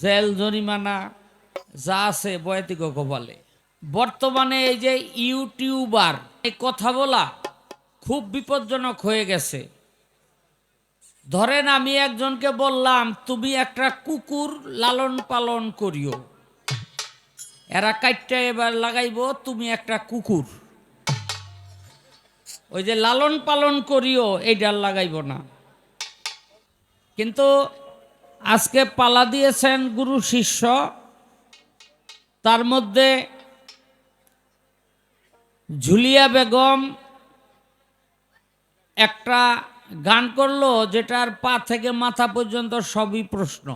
Jail জরিমানা যা আছে বয়াতিক কপালে। বর্তমানে এই যে ইউটিউবার, এই কথা বলা খুব বিপজ্জনক হয়ে গেছে। ধরেন আমি একজনকে বললাম, তুমি একটা কুকুর লালন পালন করিও। এরা কাইটটা এবার লাগাইব, তুমি একটা কুকুর। ওই যে লালন পালন করিও এইটার লাগাইব না। কিন্তু আজকে পালা দিয়েছেন গুরু শিষ্য। তার মধ্যে ঝুলিয়া বেগম একটা গান করল যেটার পা থেকে মাথা পর্যন্ত সবই প্রশ্ন।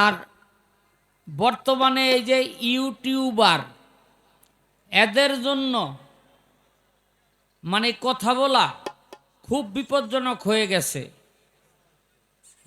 আর বর্তমানে এই যে ইউটিউবার, এদের জন্য মানে কথা বলা খুব বিপজ্জনক হয়ে গেছে।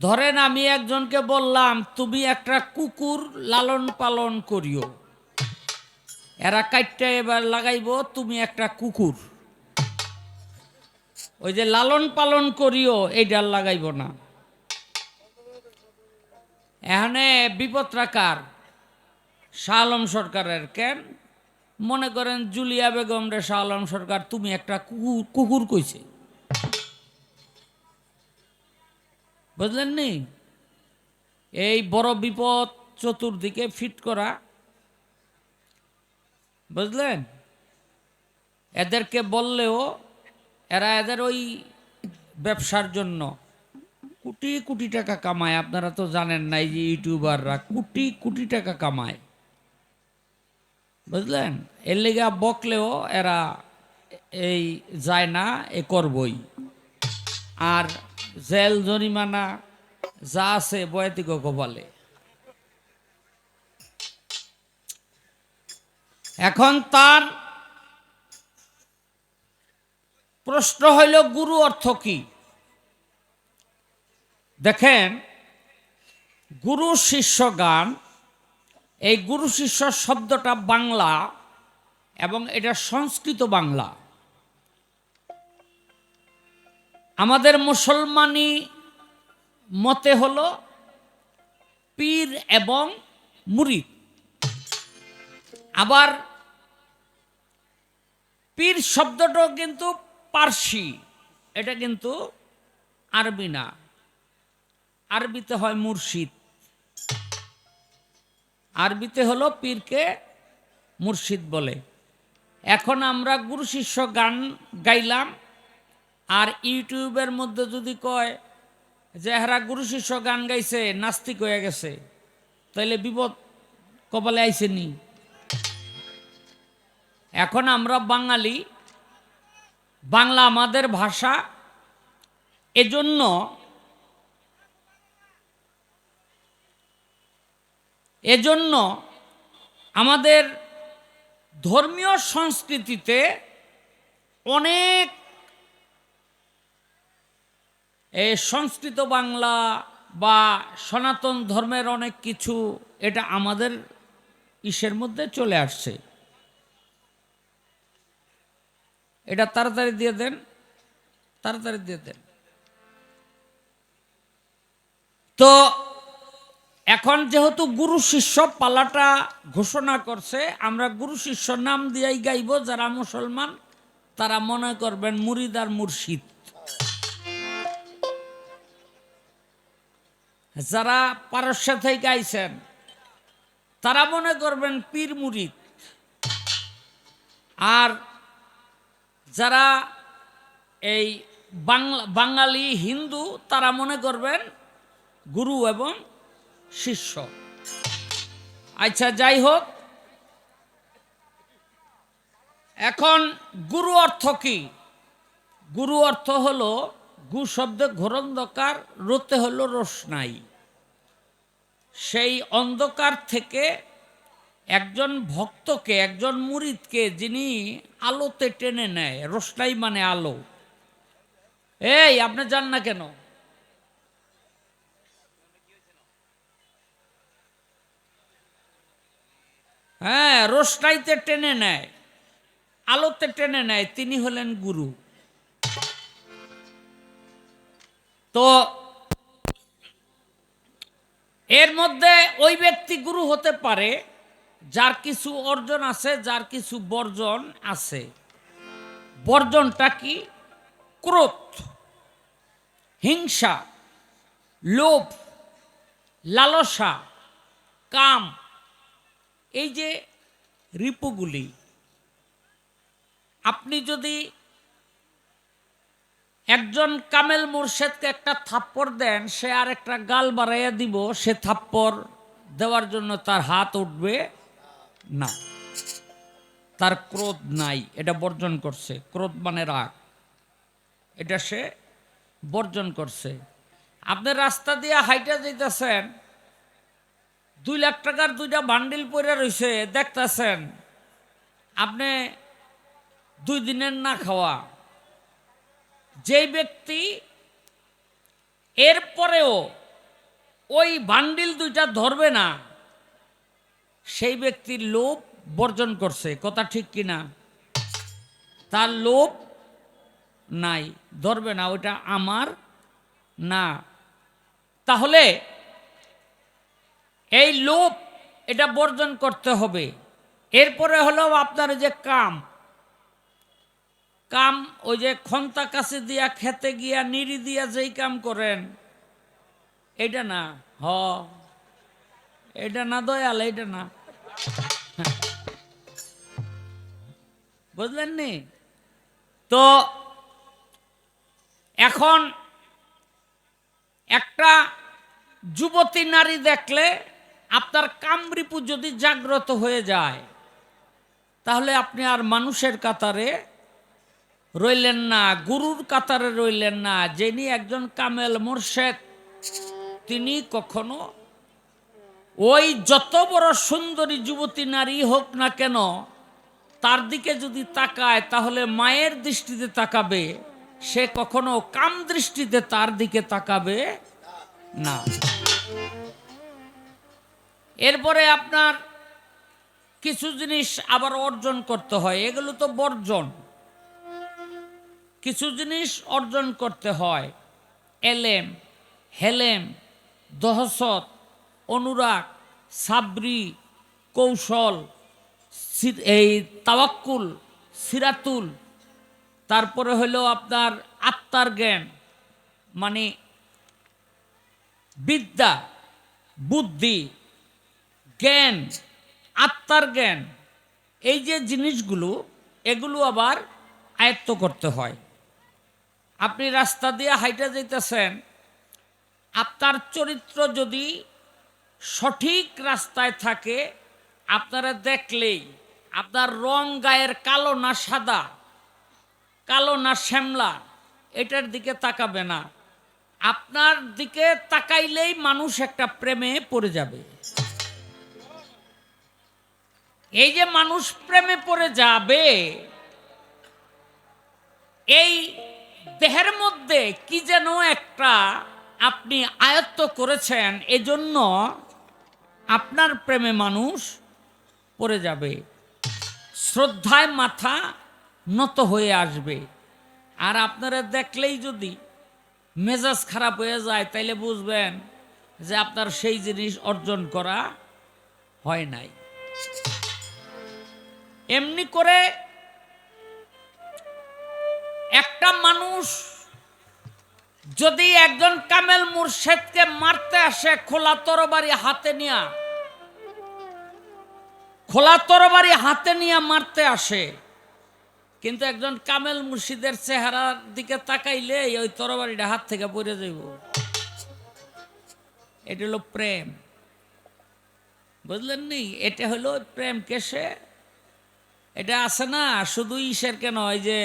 ধরেন আমি একজনকে বললাম, তুমি একটা কুকুর লালন পালন করিও। এরা কাইটটা এবার লাগাইব, তুমি একটা কুকুর। ওই যে লালন পালন করিও এইটার লাগাইব না। এখানে শাহ আলম সরকারের কেন? মনে করেন জুলিয়া বেগম রে শাহ আলম সরকার, তুমি একটা কুকুর কুকুর কইছে। বুঝলেন নি? এই বড় বিপদ চতুর্দিকে ফিট করা। বুঝলেন? এদেরকে বললেও এরা এদের ওই ব্যবসার জন্য। কোটি কোটি টাকা কামায়, আপনারা তো জানেন না, এই যে ইউটিউবাররা কোটি কোটি টাকা কামায়। বুঝলেন? এর লেগা বকলেও এরা এই যায় না, এ করবই। আর জেল জরিমানা যা আছে বয়াতিক কপালে। এখন তার প্রশ্ন হইল, গুরু অর্থ কি? দেখেন, গুরু শিষ্য গান, এই গুরু শিষ্য শব্দটা বাংলা এবং এটা সংস্কৃত বাংলা। আমাদের মুসলমানি মতে হলো পীর এবং মুরিদ। আবার পীর শব্দটাও কিন্তু পার্সি, এটা কিন্তু আরবি না। আরবিতে হয় মুর্শিদ। আরবিতে হলো পীরকে মুর্শিদ বলে। এখন আমরা গুরু শিষ্য গান গাইলাম। আর ইউটিউবের মধ্যে যদি কয় যে, হেরা গুরু শিষ্য গান গাইছে, নাস্তিক হয়ে গেছে তাহলে বিপদ কপালে আইছে নি। এখন আমরা বাঙালি, বাংলা আমাদের ভাষা, এজন্য এজন্য আমাদের ধর্মীয় সংস্কৃতিতে অনেক এই সংস্কৃত বাংলা বা সনাতন ধর্মের অনেক কিছু এটা আমাদের ইসের মধ্যে চলে আসছে। এটা তাড়াতাড়ি দিয়ে দেন, তাড়াতাড়ি দিয়ে দেন। তো এখন যেহেতু গুরু শিষ্য পালাটা ঘোষণা করছে, আমরা গুরু শিষ্য নাম দিয়েই গাইব, যারা মুসলমান, তারা মনে করবেন মুরিদ আর মুর্শিদ। যারা পারস্য থেকে আইছেন, তারা মনে করবেন পীর মুরিদ। আর যারা এই বাঙালি হিন্দু, তারা মনে করবেন গুরু এবং শিষ্য। আচ্ছা যাই হোক, এখন গুরু অর্থ কি? গুরু অর্থ হলো গু শব্দে ঘোরন্ধকার, রোতে হলো রোশনাই। সেই অন্ধকার থেকে একজন ভক্তকে, একজন মুরিদকে যিনি আলোতে টেনে নেয়, রোশনাই মানে আলো। এই, আপনি যান না কেন? হ্যাঁ রোশনাইতে টেনে নেয়, আলোতে টেনে নেয়, তিনি হলেন গুরু। তো এর মধ্যে ওই ব্যক্তি গুরু হতে পারে, যার কিছু অর্জন আছে, যার কিছু বর্জন আছে। বর্জনটা কি? ক্রোধ, হিংসা, লোভ, লালসা, কাম। এই যে রিপুগুলি, আপনি যদি একজন কামেল মুর্শেদকে একটা থাপ্পড় দেন, সে আর একটা গাল বাড়াইয়া দিব, সে থাপ্পড় দেওয়ার জন্য তার হাত উঠবে না। তার ক্রোধ নাই, এটা বর্জন করছে। ক্রোধ মানে রাগ। এটা সে বর্জন করছে। আপনি রাস্তা দিয়ে হাইটা যেতেছেন দুই লাখ টাকার দুইটা বান্ডিল পরে রয়েছে দেখতেছেন, আপনি দুই দিনের না খাওয়া। যেই ব্যক্তি এরপরেও ওই বান্ডিল দুইটা ধরবে না, সেই ব্যক্তির লোভ বর্জন করছে। কথা ঠিক কিনা তার লোভ নাই, ধরবে না, ওইটা আমার না। তাহলে এই লোভ এটা বর্জন করতে হবে। এরপরে হলো আপনার যে কাম কাম, ওই যে খন্তা কাছে দিয়া, খেতে গিয়া নিরি দিয়া যেই কাম করেন এটা না, হ এটা না, দয়াল এটা না। বুঝলেন নি? তো এখন একটা যুবতী নারী দেখলে আপনার কামরিপু যদি জাগ্রত হয়ে যায়, তাহলে আপনি আর মানুষের কাতারে রইলেন না, গুরুর কাতারে রইলেন না, যিনি একজন কামেল মোর্শেদ, তিনি কখনো ওই যত বড় সুন্দরী যুবতী নারী হোক না কেন, তার দিকে যদি তাকায়, তাহলে মায়ের দৃষ্টিতে তাকাবে, সে কখনো কাম দৃষ্টিতে তার দিকে তাকাবে না। এরপরে আপনার কিছু জিনিস আবার অর্জন করতে হয়, এগুলো তো বর্জন। কিছু জিনিস অর্জন করতে হয়। এলেম, হেলেম দহসত অনুরাগ, সাবরি, কৌশল এই তাওয়াক্কুল, সিরাতুল। তারপরে হলো আপনার আত্মার জ্ঞান মানে বিদ্যা, বুদ্ধি, জ্ঞান, আত্মার জ্ঞান। এই যে জিনিসগুলো, এগুলো আবার আয়ত্ত করতে হয়। আপনি রাস্তা দিয়ে হাইটা যেতেছেন আপনার চরিত্র যদি সঠিক রাস্তায় থাকে, আপনারা দেখলেই আপনার রং গায়ের কালো না সাদা, কালো না শ্যামলা, এটার দিকে তাকাবে না। আপনার দিকে তাকাইলেই মানুষ একটা প্রেমে পড়ে যাবে। এই যে মানুষ প্রেমে পড়ে যাবে, এই দেহের মধ্যে কি যেন একটা আপনি আয়ত্ত করেছেন, এজন্য আপনার প্রেমে মানুষ পড়ে যাবে। শ্রদ্ধায় মাথা নত হয়ে আসবে। আর আপনারা দেখলেই যদি মেজাজ খারাপ হয়ে যায়, তাইলে বুঝবেন যে আপনার সেই জিনিস অর্জন করা হয় নাই। এমনি করে একটা মানুষ যদি একজন কামেল মুর্শেদকে মারতে আসে খোলা তরবারি হাতে নিয়া, খোলা তরবারি হাতে নিয়ে মারতে আসে, কিন্তু একজন কামেল মুর্শিদের চেহারার দিকে তাকাইলে ওই তরবারিটা হাত থেকে পড়ে যাইব। এটা হলো প্রেম। বুঝলেন নি? এটা হলো প্রেম। কেসে এটা আছে না? শুধু ইসের কেন ওই যে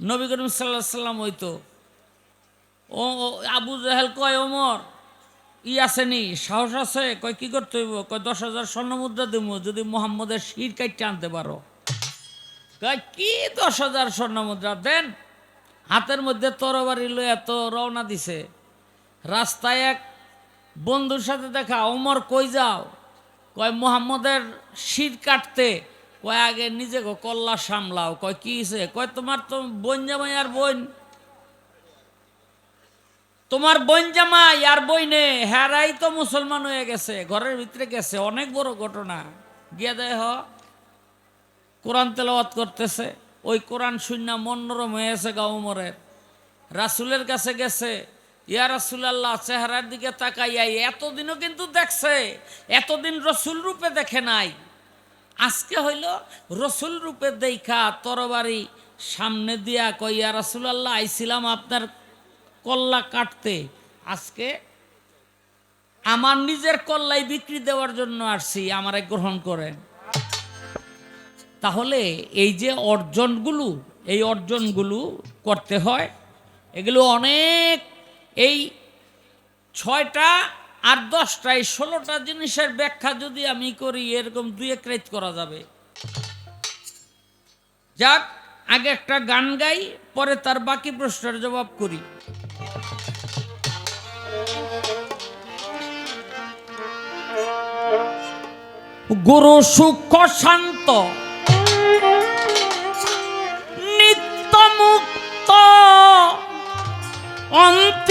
নবী করিম সাল্লাহ সাল্লাম হইতো। ও আবু জাহেল কয়, ওমর, ই আসেনি সাহস আছে? কয়, কি করতে হইব? কয়, দশ হাজার স্বর্ণ মুদ্রা দিব, যদি মোহাম্মদের শির কাইটে আনতে পারো। কয়, কি দশ হাজার স্বর্ণ মুদ্রা? দেন, হাতের মধ্যে তরবারি লইয়া এত রওনা দিছে। রাস্তায় এক বন্ধুর সাথে দেখা, ওমর, কই যাও? কয়, মোহাম্মদের শির কাটতে কয়, আগে নিজে গো কল্লা সামলাও। কয়, কি হইছে? কয়, তোমার তো বোন জামাই আর বোন। তোমার বোন জামাই আর বইনে হেরাই তো মুসলমান হয়ে গেছে, ঘরের ভিতরে গেছে, অনেক বড় ঘটনা। গিয়ে দেয় হ কোরআন তেলাওয়াত করতেছে, ওই কোরআন শূন্য মনোরম হয়েছে গাউমরের রাসুলের কাছে গেছে, ইয়া রাসুলাল্লাহ, চেহারার দিকে তাকাইয়া এতদিনও কিন্তু দেখছে, এতদিন রসুল রূপে দেখে নাই। আজকে হইল রসুল রূপে দেখা তরবারি সামনে দিয়া কইয়া ইয়া রাসুলাল্লাহ, আইছিলাম আপনার কল্লা কাটতে। আজকে আমার নিজের কল্লাই বিক্রি দেওয়ার জন্য আসছি, আমারে গ্রহণ করেন। তাহলে এই যে অর্জনগুলো, এই অর্জনগুলো করতে হয়, এগুলো অনেক, এই ছয়টা আর দশটা এই ষোলোটা জিনিসের ব্যাখ্যা যদি আমি করি, এরকম দুই এক রাইত করা যাবে। যাক, আগে একটা গান গাই, পরে তার বাকি প্রশ্নের জবাব করি। গুরু সুখ শান্ত, নিত্য মুক্ত অন্তিম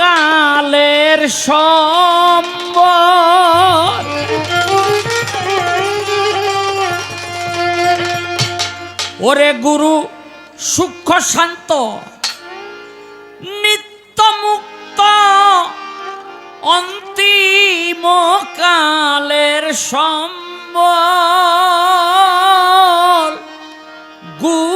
কালের সম্বর। ওরে গুরু সূক্ষ্ম শান্ত নিত্য মুক্ত অন্তিম কালের সম্বল গুরুর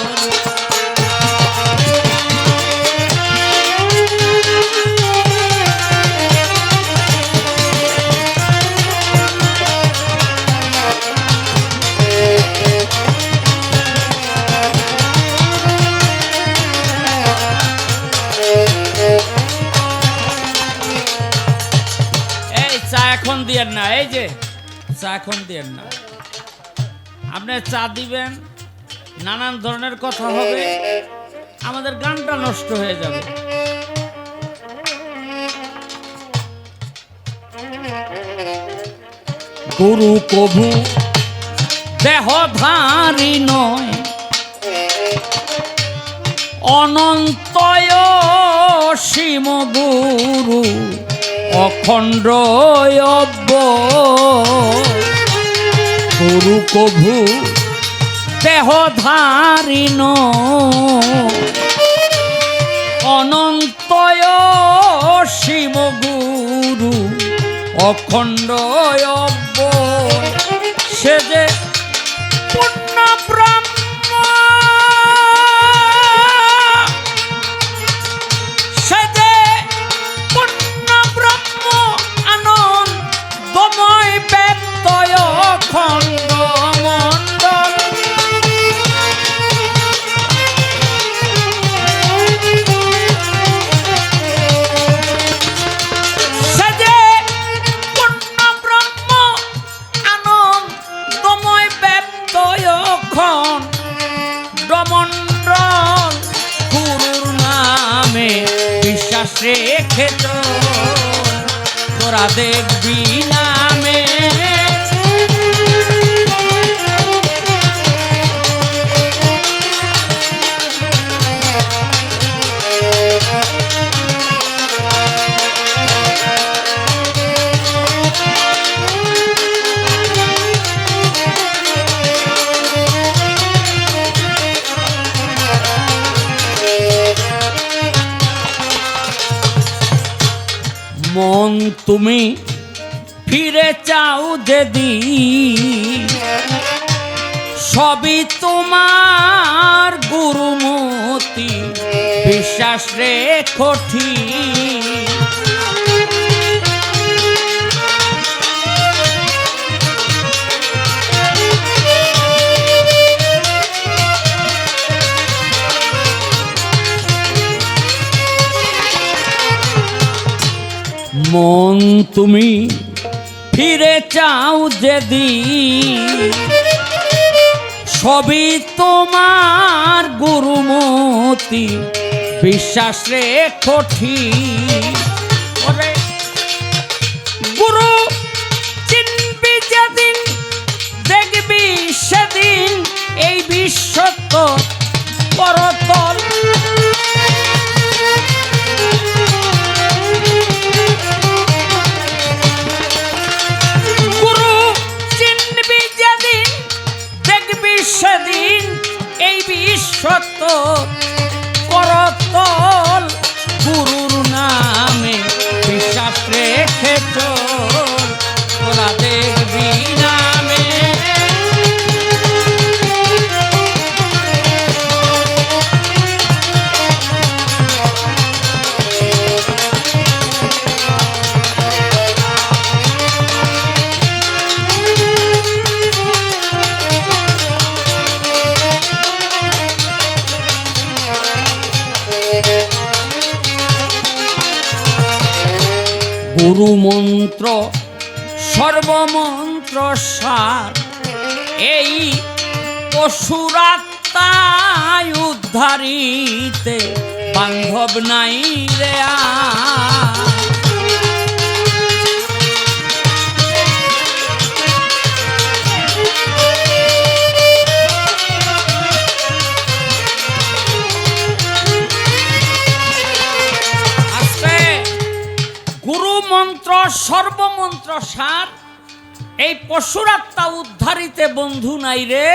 যে চা এখন দেন না। আপনি চা দিবেন নানান ধরনের কথা হবে আমাদের গানটা নষ্ট হয়ে যাবে। গুরু কভু দেহধারী নয় অনন্তয় সীম গুরু। অখণ্ড গুরু কভু দেহধারিণ অনন্তয় শিব গুরু অখণ্ড সে যে পূর্ণ ব্রহ্ম তুমি ফিরে চাও দেদি সবই তোমার গুরুমতি বিশ্বাস রেখো মন তুমি ফিরে চাও যেদিন সবই তোমার গুরুমতি, বিশ্বাস ওরে গুরু, চিনবি যেদিন, দেখবি সেদিন, এই বিশ্ব তো পরতল সেদিন এই বিশ্বত করতল গুরুর নামে বিশ্বাস রেখে চল গুরু মন্ত্র সর্বমন্ত্র সার এই পশুরাত্মায় উদ্ধারিতে বান্ধব নাই রে আর। সর্বমন্ত্র সার এই পশুরাত্মা উদ্ধারিতে বন্ধু নাই রে।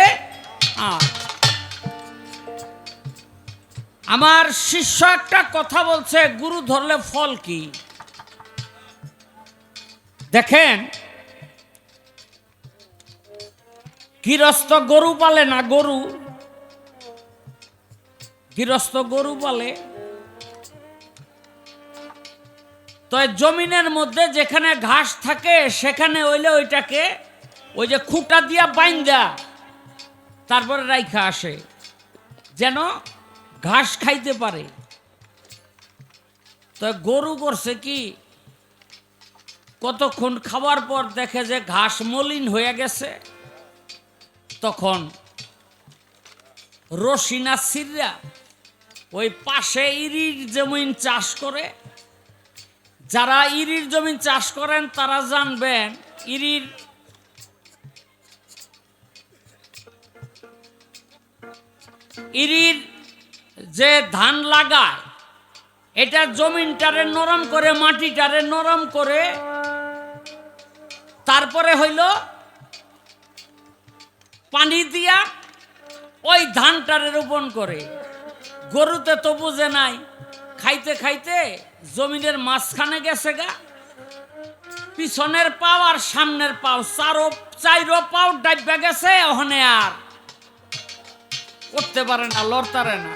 আমার শিষ্য একটা কথা বলছে, গুরু ধরলে ফল কি? দেখেন, গৃহস্থ গরু পালে না গরু, গৃহস্থ গরু পালে তো জমিনের মধ্যে যেখানে ঘাস থাকে, সেখানে হইলে ওইটাকে ওই যে খুঁটা দিয়া বাইন্দা তারপরে রাইখা আসে। যেন ঘাস খাইতে পারে। তো গরু করছে কি, কতক্ষণ খাওয়ার পর দেখে যে ঘাস মলিন হয়ে গেছে, তখন রসিনা সিররা ওই পাশে ইরির জমিন চাষ করে যারা ইরির জমি চাষ করেন, তারা জানবেন ইরির ইরির যে ধান লাগায়, এটা জমিনটারে নরম করে, মাটিটারে নরম করে, তারপরে হইল পানি দিয়া ওই ধানটারে রোপণ করে। গরুতে তো বুঝে নাই, খাইতে খাইতে জমিনের মাঝখানে গেছে গা। পিছনের পাও আর সামনের পাও, চারো, চাইরো পাও ডাইবা গেছে, ওখানে আর উঠতে পারে না, লড়তারে না।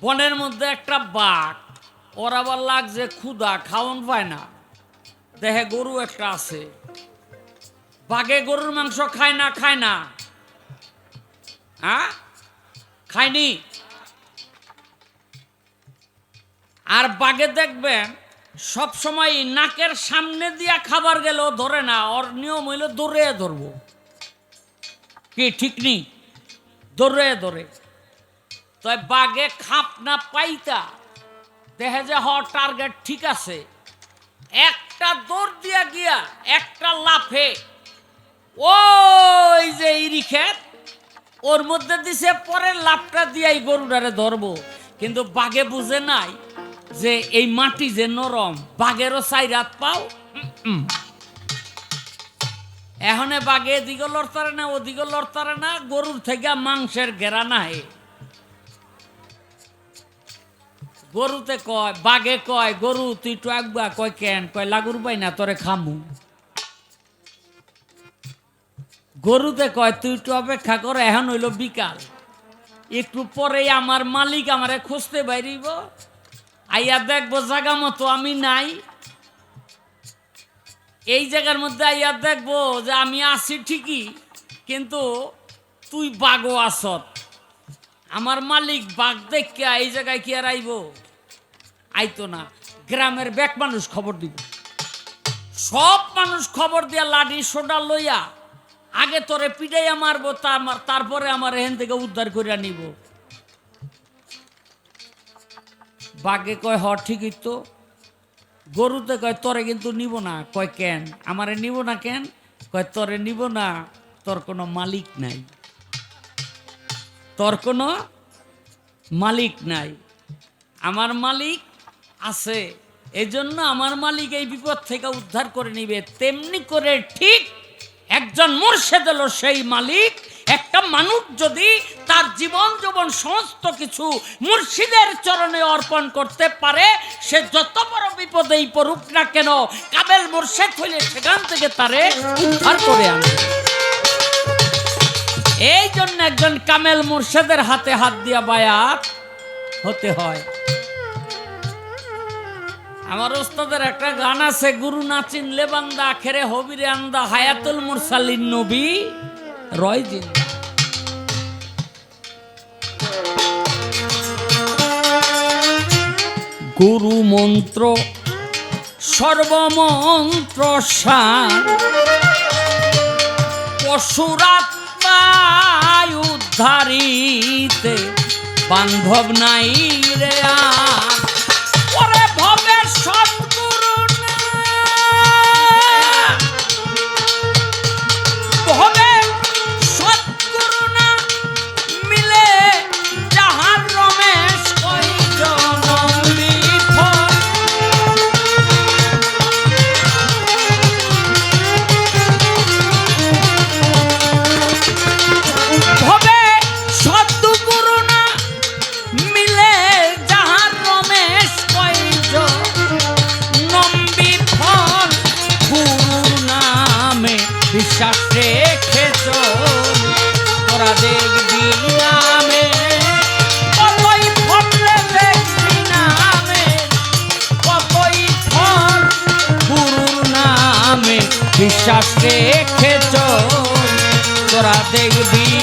বনের মধ্যে একটা বাঘ, ওর আবার লাগছে ক্ষুদা খাওয়ন পায় না। দেহে গরু একটা আছে। বাঘে গরুর মাংস খায় না খায় না। হ্যাঁ? খায়নি? আর বাঘে দেখবেন, সব সময় নাকের সামনে দিয়া খাবার গেলেও ধরে না, ওর নিয়ম হইল দৌড়ে ধরবো। কি, ঠিক নেই দৌড়ে ধরে। তাই বাঘে খাপ না পাইতা, দেখে যে হ টার্গেট ঠিক আছে। একটা দৌড় দিয়া গিয়া একটা লাফে, ওই যে ইরি ক্ষেত ওর মধ্যে দিছে পরে লাফটা দিয়াই গরুটারে ধরবো। কিন্তু বাঘে বুঝে নাই যে এই মাটি যে নরম, বাঘেরও চাই রাত পাও। এখনে বাঘে এদিকে লড়তারে না, ওদিকে লড়তারে না, গরুর থেকে মাংসের ঘেরা নাই গরুতে কয়, বাঘে কয়, গরু তুই তো একবার কয় কেন? কয়, লাগুর পাই না, তোরে খামু। গরুতে কয়, তুই একটু অপেক্ষা করে এখন হইল বিকাল। একটু পরেই আমার মালিক আমারে খুঁজতে বাইরিব। আইয়া দেখব জায়গা মতো, আমি নাই। এই জায়গার মধ্যে আইয়া দেখব যে আমি আছি ঠিকই, কিন্তু তুই বাঘও আসত। আমার মালিক বাঘ দেখিয়া এই জায়গায় কি আর আইব? আইতো না। গ্রামের ব্যাক মানুষ খবর দিব। সব মানুষ খবর দিয়া লাঠি সোডা লইয়া আগে তোরে পিটাইয়া মারবো, তার- তারপরে আমার এখান থেকে উদ্ধার করিয়া নিব। বাঘে কয়, হ, ঠিকই তো। গরুতে কয়, তরে কিন্তু নিব না। কয়, কেন? আমারে নিব না কেন? কয়, তোরে নিব না। তোর কোনো মালিক নাই। তোর কোনো মালিক নাই। আমার মালিক আছে। এই জন্য আমার মালিক এই বিপদ থেকে উদ্ধার করে নিবে। তেমনি করে ঠিক একজন মুর্শেদ হলো সেই মালিক একটা মানুষ যদি তার জীবন জীবন সমস্ত কিছু মুর্শিদের চরণে অর্পণ করতে পারে, সে যত বড় বিপদেই পড়ুক না কেন, কাবেল মুর্শেদ হইলে সেখান থেকে তারে উদ্ধার করে আনবে এই জন্য একজন কামেল মুর্শেদের হাতে হাত দিয়া বায়াত হতে হয়। আমার ওস্তাদের একটা গান আছে, গুরু নাচিন লেবান্দা খেরে হবিরে আন্দা, হায়াতুল মুরসালিন নবী রয় জিন্দা। গুরু মন্ত্র সর্বমন্ত্র সার পশুরাত্মায় উদ্ধারিতে বান্ধব নাই রে আর। বিশ্বাস রেখে তোরা দেখবি